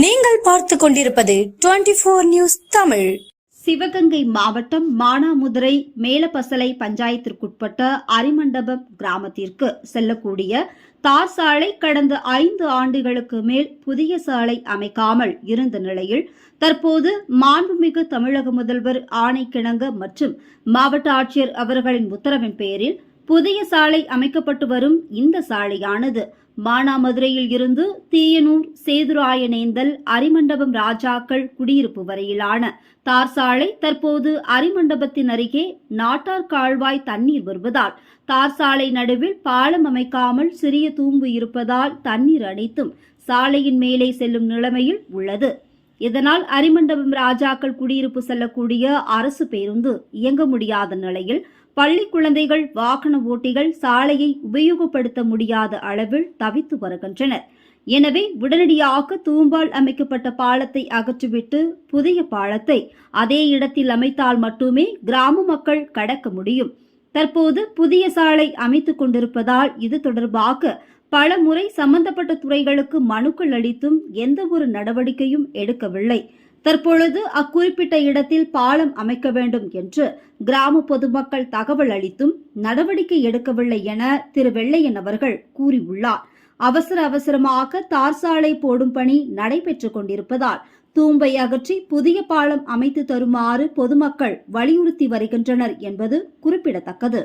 நீங்கள் பார்த்து கொண்டிருப்பது twenty four news Tamil. Sivaganga மாவட்டம் மானாமுதுரை மேலப்பசலை பஞ்சாயத்திற்குட்பட்ட அரிமண்டபம் கிராமத்திற்கு செல்லக்கூடிய தார் சாலை கடந்த ஐந்து ஆண்டுகளுக்கு மேல் புதிய சாலை அமைக்காமல் இருந்த நிலையில் தற்போது மாண்புமிகு தமிழக முதல்வர் ஆணைக்கிணங்க மற்றும் மாவட்ட ஆட்சியர் அவர்களின் உத்தரவின் பேரில் புதிய சாலை அமைக்கப்பட்டு வரும் இந்த சாலையானது. மானாமதுரையில் இருந்து தீயனூர் சேதுராயனேந்தல் அரிமண்டபம் ராஜாக்கள் குடியிருப்பு வரையிலான தார் சாலை தற்போது அரிமண்டபத்தின் அருகே நாட்டார் கால்வாய் தண்ணீர் வருவதால் தார் சாலை நடுவில் பாலம் அமைக்காமல் சிறிய தூம்பு இருப்பதால் தண்ணீர் அனைத்தும் சாலையின் மேலே செல்லும் நிலைமையில் உள்ளது. இதனால் அரிமண்டபம் ராஜாக்கள் குடியிருப்பு செல்லக்கூடிய அரசு பேருந்து இயங்க முடியாத நிலையில் பள்ளி குழந்தைகள் வாகன ஓட்டிகள் சாலையை உபயோகப்படுத்த முடியாத அளவில் தவித்து வருகின்றனர். எனவே உடனடியாக தூம்பால் அமைக்கப்பட்ட பாலத்தை அகற்றிவிட்டு புதிய பாலத்தை அதே இடத்தில் அமைத்தால் மட்டுமே கிராம மக்கள் கடக்க முடியும். தற்போது புதிய சாலை அமைத்துக் கொண்டிருப்பதால் இது தொடர்பாக பல முறை சம்பந்தப்பட்ட துறைகளுக்கு மனுக்கள் அளித்தும் எந்த ஒரு நடவடிக்கையும் எடுக்கவில்லை. தற்பொழுது அக்குறிப்பிட்ட இடத்தில் பாலம் அமைக்க வேண்டும் என்று கிராம பொதுமக்கள் தகவல் அளித்தும் நடவடிக்கை எடுக்கவில்லை என திரு வெள்ளையன் அவர்கள் கூறியுள்ளார். அவசர அவசரமாக தார் சாலை போடும் பணி நடைபெற்று கொண்டிருப்பதால் தூம்பை அகற்றி புதிய பாலம் அமைத்து தருமாறு பொதுமக்கள் வலியுறுத்தி வருகின்றனர் என்பது குறிப்பிடத்தக்கது.